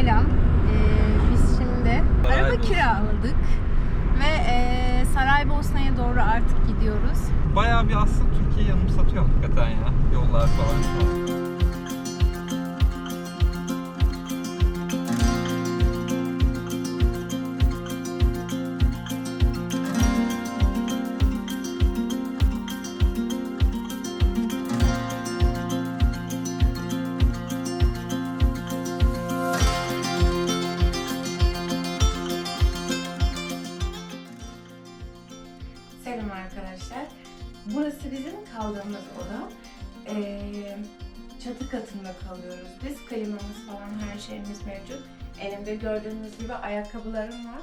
Selam. Ee, biz şimdi araba kiraladık ve e, Saraybosna'ya doğru artık gidiyoruz. Bayağı bir aslında Türkiye'yi yanımsatıyor hakikaten ya. Yollar falan. Bizim kaldığımız oda. Ee, çatı katında kalıyoruz biz. Klimamız falan her şeyimiz mevcut. Elimde gördüğünüz gibi ayakkabılarım var.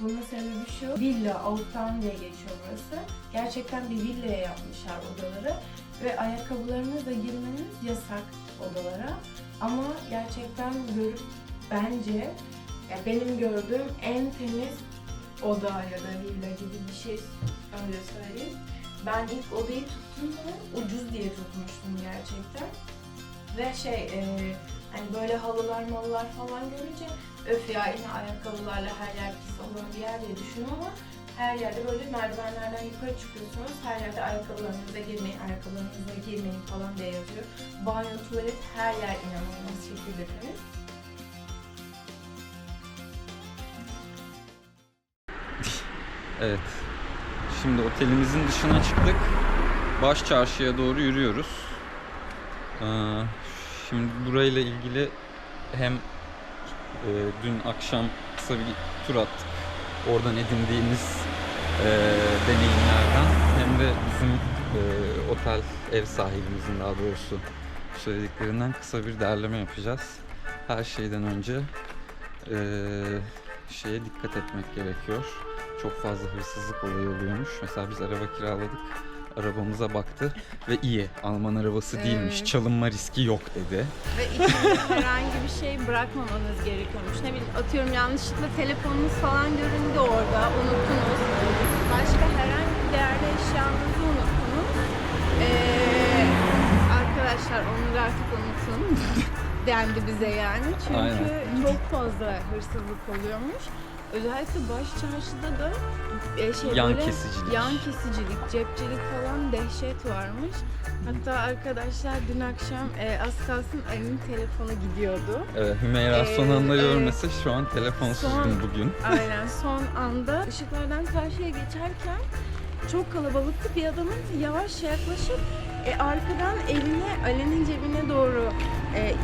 Bunun sebebi şu, villa, Outtown diye geçiyor burası. Gerçekten bir villaya yapmışlar odaları. Ve ayakkabılarınızla girmeniz yasak odalara. Ama gerçekten görüp bence ya benim gördüğüm en temiz oda ya da villa gibi bir şey öyle söyleyeyim. Ben ilk odayı tuttuğumda ucuz diye tutmuştum gerçekten. Ve şey e, hani böyle halılar malılar falan görünce öf ya yine ayakkabılarla her yer pis olan bir yer diye düşündüm ama her yerde böyle merdivenlerden yukarı çıkıyorsunuz. Her yerde ayakkabılarınızla girmeyin, ayakkabılarınızla girmeyin falan diye yazıyor. Banyo, tuvalet her yer inanılmaz şekilde temiz. Evet. Şimdi otelimizin dışına çıktık. Baş çarşıya doğru yürüyoruz. Ee, Şimdi burayla ilgili hem e, dün akşam kısa bir tur attık. Oradan edindiğimiz e, deneyimlerden hem de bizim e, otel ev sahibimizin daha doğrusu söylediklerinden kısa bir derleme yapacağız. Her şeyden önce şeye dikkat etmek gerekiyor çok fazla hırsızlık olayı oluyormuş. Mesela biz araba kiraladık. Arabamıza baktı ve iyi Alman arabası değilmiş. Evet. Çalınma riski yok dedi. Ve içinde herhangi bir şey bırakmamanız gerekiyormuş. Ne bileyim atıyorum yanlışlıkla telefonunuz falan göründü orada unuttunuz. Başka herhangi bir değerli eşyanızı unuttunuz. Ee, arkadaşlar onları artık unutun. dendi bize yani. Çünkü Aynen. çok fazla hırsızlık oluyormuş. Özellikle baş çarşıda da e, şey Yan böyle kesicilik. yan kesicilik, cepçilik falan dehşet varmış. Hatta arkadaşlar dün akşam e, az kalsın Ali'nin telefonu gidiyordu. Evet, Hümeyra Ee, son anda evet. görmese şu an telefonsuzdum Son- bugün. Aynen son anda ışıklardan karşıya geçerken çok kalabalıktı. Bir adamın yavaş yaklaşıp e, arkadan elini Ali'nin cebine doğru e,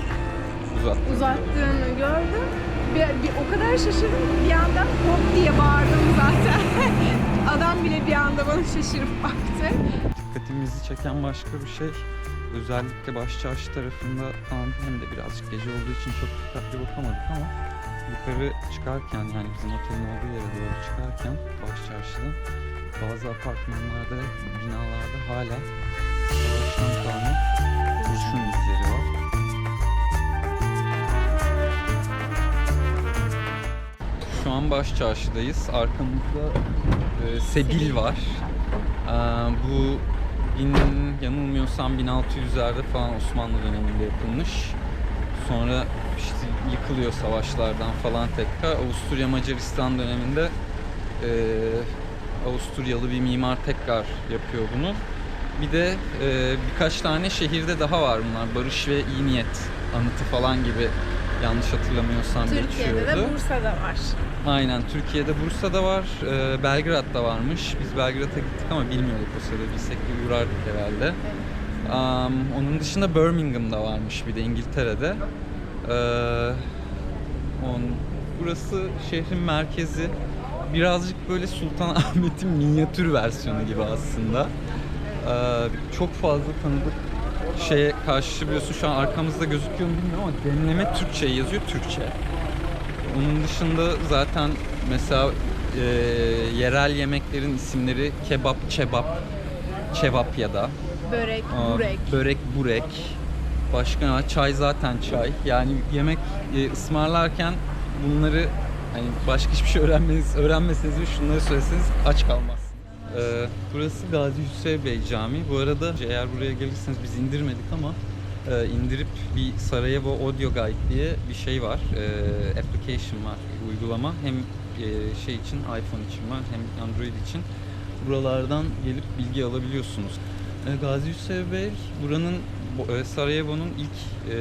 Uzattım. uzattığını gördüm. Bir, bir, o kadar şaşırdım ki bir yandan hop diye bağırdım zaten. Adam bile bir anda bana şaşırıp baktı. Dikkatimizi çeken başka bir şey özellikle baş tarafında falan hem de birazcık gece olduğu için çok dikkatli bakamadık ama yukarı çıkarken yani bizim otelin olduğu yere doğru çıkarken baş bazı apartmanlarda, binalarda hala savaştan kalma kurşun izleri var. Şu an baş çarşıdayız. Arkamızda e, Sebil var. Ee, bu bin, yanılmıyorsam 1600'lerde falan Osmanlı döneminde yapılmış. Sonra işte yıkılıyor savaşlardan falan tekrar. Avusturya Macaristan döneminde e, Avusturyalı bir mimar tekrar yapıyor bunu. Bir de e, birkaç tane şehirde daha var bunlar. Barış ve İyi Niyet anıtı falan gibi yanlış hatırlamıyorsam Türkiye'de geçiyordu. de Bursa'da var. Aynen Türkiye'de Bursa'da var, e, Belgrad'da varmış. Biz Belgrad'a gittik ama bilmiyorduk o sırada. Bilsek bir uğrardık herhalde. Am, onun dışında Birmingham'da varmış bir de İngiltere'de. Ee, on, burası şehrin merkezi. Birazcık böyle Sultanahmet'in minyatür versiyonu gibi aslında. Ee, çok fazla tanıdık şeye karşı biliyorsun şu an arkamızda gözüküyor mu bilmiyorum ama demleme Türkçe yazıyor Türkçe. Onun dışında zaten mesela e, yerel yemeklerin isimleri kebap, çebap, çevap ya da Börek, Aa, burek. Börek, burek. Başka? Çay zaten çay. Yani yemek e, ısmarlarken bunları hani başka hiçbir şey öğrenmeniz, öğrenmeseniz ve şunları söyleseniz aç kalmazsınız. Ee, burası Gazi Hüseyin Bey Camii. Bu arada eğer buraya gelirseniz biz indirmedik ama e, indirip bir Sarajevo Audio Guide diye bir şey var. E, application var, uygulama. Hem e, şey için iPhone için var hem Android için. Buralardan gelip bilgi alabiliyorsunuz. E, Gazi Hüseyin Bey buranın bu- e, Sarajevo'nun ilk e,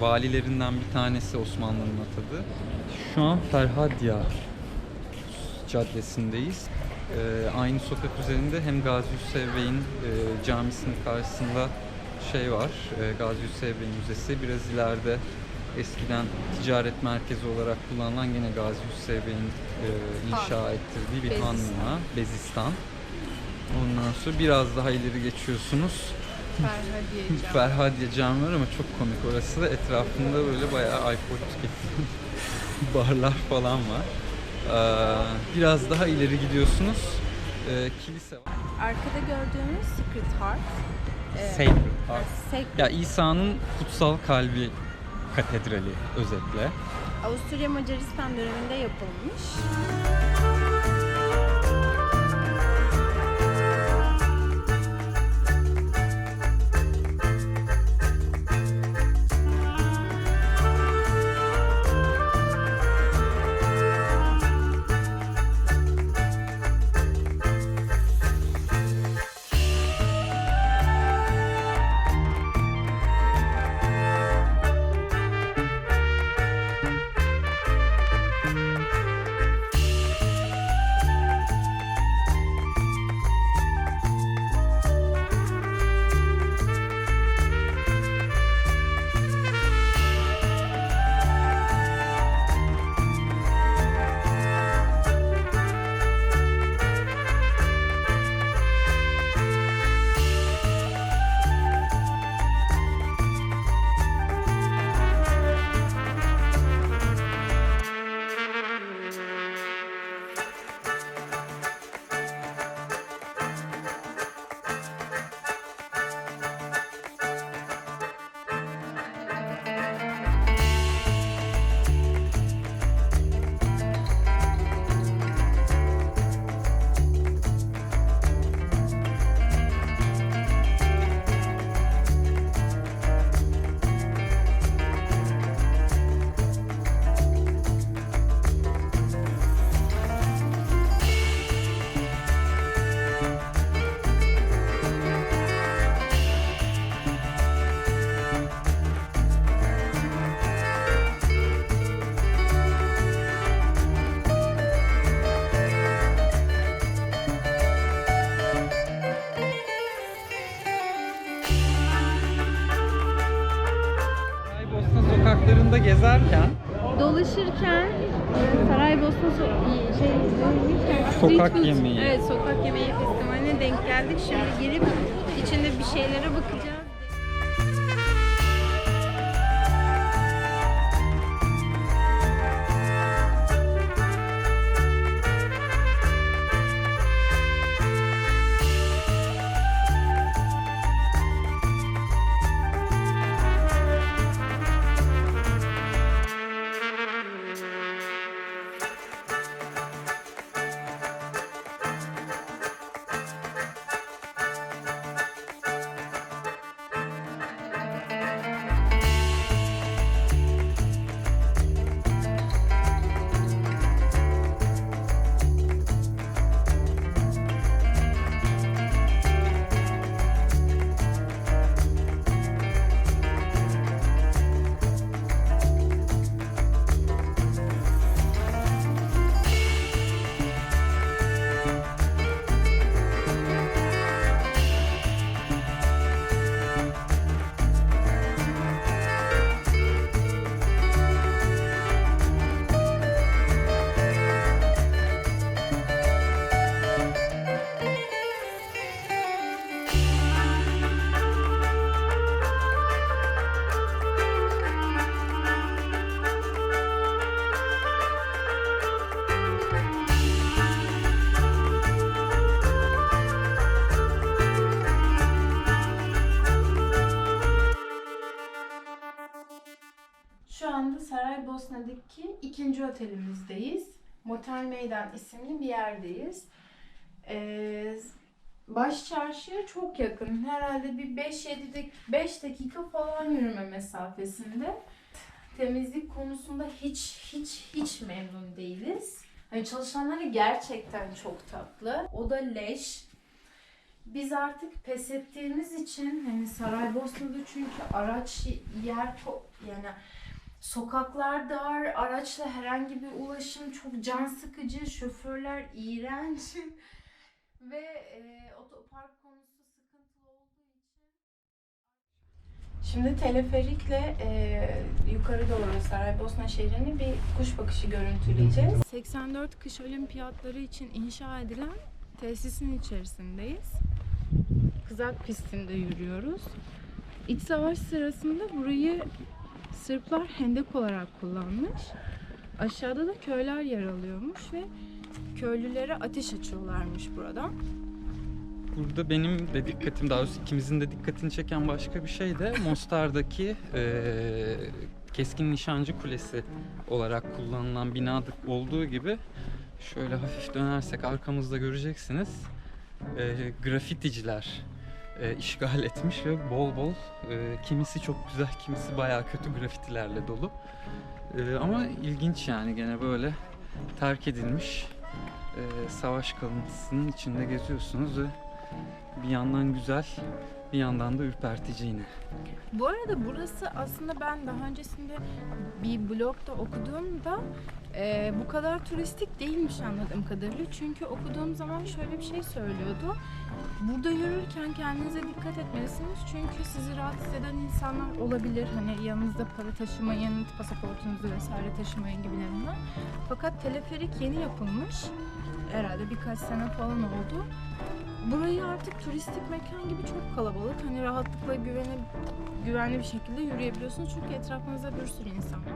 valilerinden bir tanesi Osmanlı'nın atadı. Şu an Ferhadya Caddesi'ndeyiz. E, aynı sokak üzerinde hem Gazi Hüseyin Bey'in e, camisinin karşısında şey var. E, Gazi Hüseyin Bey Müzesi. Biraz ileride eskiden ticaret merkezi olarak kullanılan gene Gazi Hüseyin Bey'in e, inşa ettirdiği bir Bezistan. limanı, Bezistan. Ondan sonra biraz daha ileri geçiyorsunuz. Ferhadiye Ferhadiye Cami var ama çok komik orası da etrafında böyle bayağı tüketilen barlar falan var. Ee, biraz daha ileri gidiyorsunuz. Ee, kilise var. Arkada gördüğümüz Secret Heart. e, Sacred Heart. Sacred- Ya İsa'nın kutsal kalbi katedrali özetle. Avusturya Macaristan döneminde yapılmış. Sokaklarında gezerken Dolaşırken e, Saraybosna so- şey Sokak food- yemeği. Evet, sokak yemeği festivaline denk geldik. Şimdi girip içinde bir şeylere bakacağız. Otelimizdeyiz. Motel Meydan isimli bir yerdeyiz. Ee, Baş çarşıya çok yakın. Herhalde bir 5-7 dak 5 dakika falan yürüme mesafesinde. Temizlik konusunda hiç hiç hiç memnun değiliz. Hani çalışanları gerçekten çok tatlı. O da leş. Biz artık pes ettiğimiz için hani Saraybosna'da çünkü araç yer yani sokaklar dar, araçla herhangi bir ulaşım çok can sıkıcı, şoförler iğrenç ve e, otopark konusu sıkıntılı olduğu için Şimdi teleferikle e, yukarı doğru Saraybosna şehrini bir kuş bakışı görüntüleyeceğiz. 84 kış olimpiyatları için inşa edilen tesisin içerisindeyiz. Kızak pistinde yürüyoruz. İç savaş sırasında burayı Sırplar hendek olarak kullanmış. Aşağıda da köyler yer alıyormuş ve köylülere ateş açıyorlarmış buradan. Burada benim de dikkatim, daha doğrusu ikimizin de dikkatini çeken başka bir şey de Mostar'daki eee, keskin nişancı kulesi olarak kullanılan binada olduğu gibi şöyle hafif dönersek arkamızda göreceksiniz eee, grafiticiler eee, işgal etmiş ve bol bol eee, kimisi çok güzel kimisi bayağı kötü grafitilerle dolu. Eee, ama ilginç yani gene böyle terk edilmiş eee, savaş kalıntısının içinde geziyorsunuz ve bir yandan güzel, bir yandan da ürpertici yine. Bu arada burası aslında ben daha öncesinde bir blogda okuduğumda e, bu kadar turistik değilmiş anladığım kadarıyla. Çünkü okuduğum zaman şöyle bir şey söylüyordu. Burada yürürken kendinize dikkat etmelisiniz. Çünkü sizi rahatsız eden insanlar olabilir. Hani yanınızda para taşımayın, pasaportunuzu vesaire taşımayın gibilerinden. Fakat teleferik yeni yapılmış. Herhalde birkaç sene falan oldu. Burayı artık turistik mekan gibi çok kalabalık. Hani rahatlıkla güvene, güvenli bir şekilde yürüyebiliyorsunuz. Çünkü etrafınızda bir sürü insan var.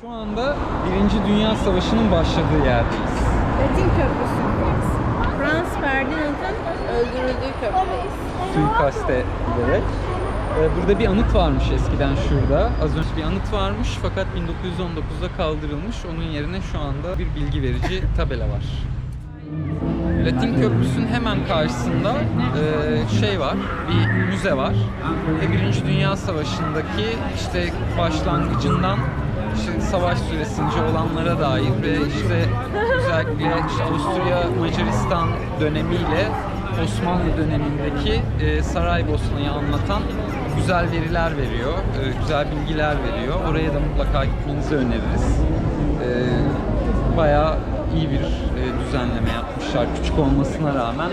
Şu anda Birinci Dünya Savaşı'nın başladığı yerdeyiz. Latin Köprüsü'ndeyiz. Franz Ferdinand'ın öldürüldüğü köprüdeyiz. Suikaste giderek. Ee, Burada bir anıt varmış eskiden şurada. Az önce bir anıt varmış fakat 1919'da kaldırılmış. Onun yerine şu anda bir bilgi verici tabela var. Latin Köprüsü'nün hemen karşısında e, şey var, bir müze var. Birinci Dünya Savaşı'ndaki işte başlangıcından işte savaş süresince olanlara dair ve işte özellikle işte Avusturya Macaristan dönemiyle Osmanlı dönemindeki e, Saraybosna'yı anlatan güzel veriler veriyor, e, güzel bilgiler veriyor. Oraya da mutlaka gitmenizi öneririz. E, bayağı iyi bir e, düzenleme yapmışlar. Küçük olmasına rağmen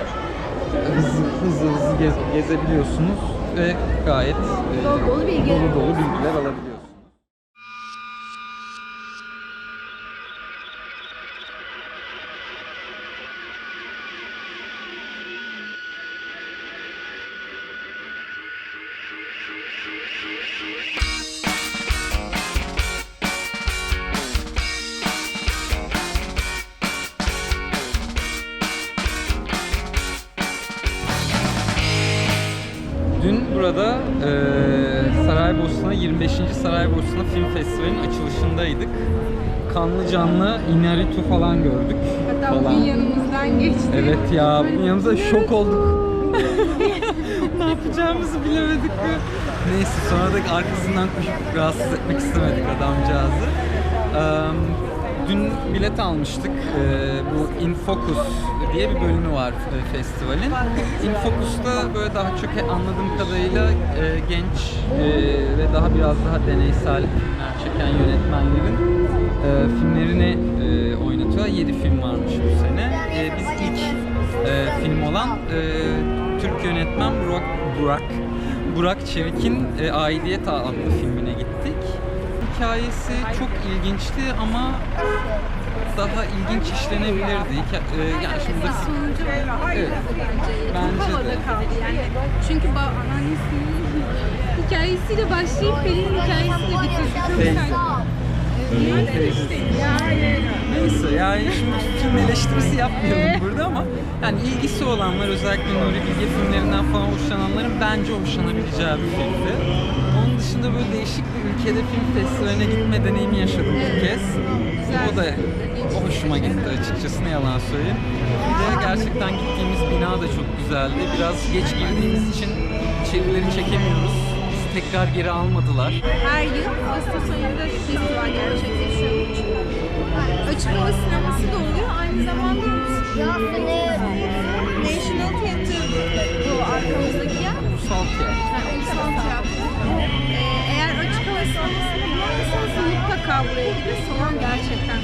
hızlı hızlı, hızlı gez- gezebiliyorsunuz ve gayet e, Dolu dolu bilgi dolu dolu bilgiler alabiliyorsunuz. Dün burada e, Saraybosna 25. Saraybosna Film Festivali'nin açılışındaydık. Kanlı canlı Inaritu falan gördük. Hatta falan. bugün yanımızdan geçti. Evet ya, bugün yanımızda şok olduk. ne yapacağımızı bilemedik. Neyse sonra da arkasından koşup rahatsız etmek istemedik adamcağızı. Eee, dün bilet almıştık. Eee, bu Infocus diye bir bölümü var e, festivalin. Infocus'ta böyle daha çok anladığım kadarıyla e, genç e, ve daha biraz daha deneysel filmler çeken yönetmenlerin e, filmlerini oynatıyorlar. 7 film varmış bu sene. Biz ilk film olan Türk yönetmen Burak Burak Burak Çevik'in e, Aidiyet adlı filmine gittik. Hikayesi çok ilginçti ama daha ilginç işlenebilirdi. Hika- e, yani şimdi burada- Sonucu Evet. bence. Bence Çok havada de. kaldı yani. Çünkü ba anneannesinin hikayesiyle başlayıp Pelin'in hikayesiyle bitirdi. Çok güzel. Neyse yani şimdi film eleştirisi yapmayalım burada ama yani ilgisi olanlar özellikle Nuri Bilge filmlerinden falan hoşlananların bence hoşlanabileceği bir filmdi. Onun dışında böyle değişik bir ülkede film festivaline gitme deneyimi yaşadım bir kez. O da o hoşuma gitti açıkçası ne yalan söyleyeyim. Bir de gerçekten gittiğimiz bina da çok güzeldi. Biraz geç girdiğimiz için içerileri çekemiyoruz. Tekrar geri almadılar. Her yıl Ağustos ayında festival gerçekleşiyormuş. Açık hava sineması da oluyor. Aynı zamanda National Theatre bu arkamızdaki yer. Ulusal tiyatro. Ulusal tiyatro. Ee, eğer açık hava sinemasını bulamazsanız mutlaka buraya gidin. Salon gerçekten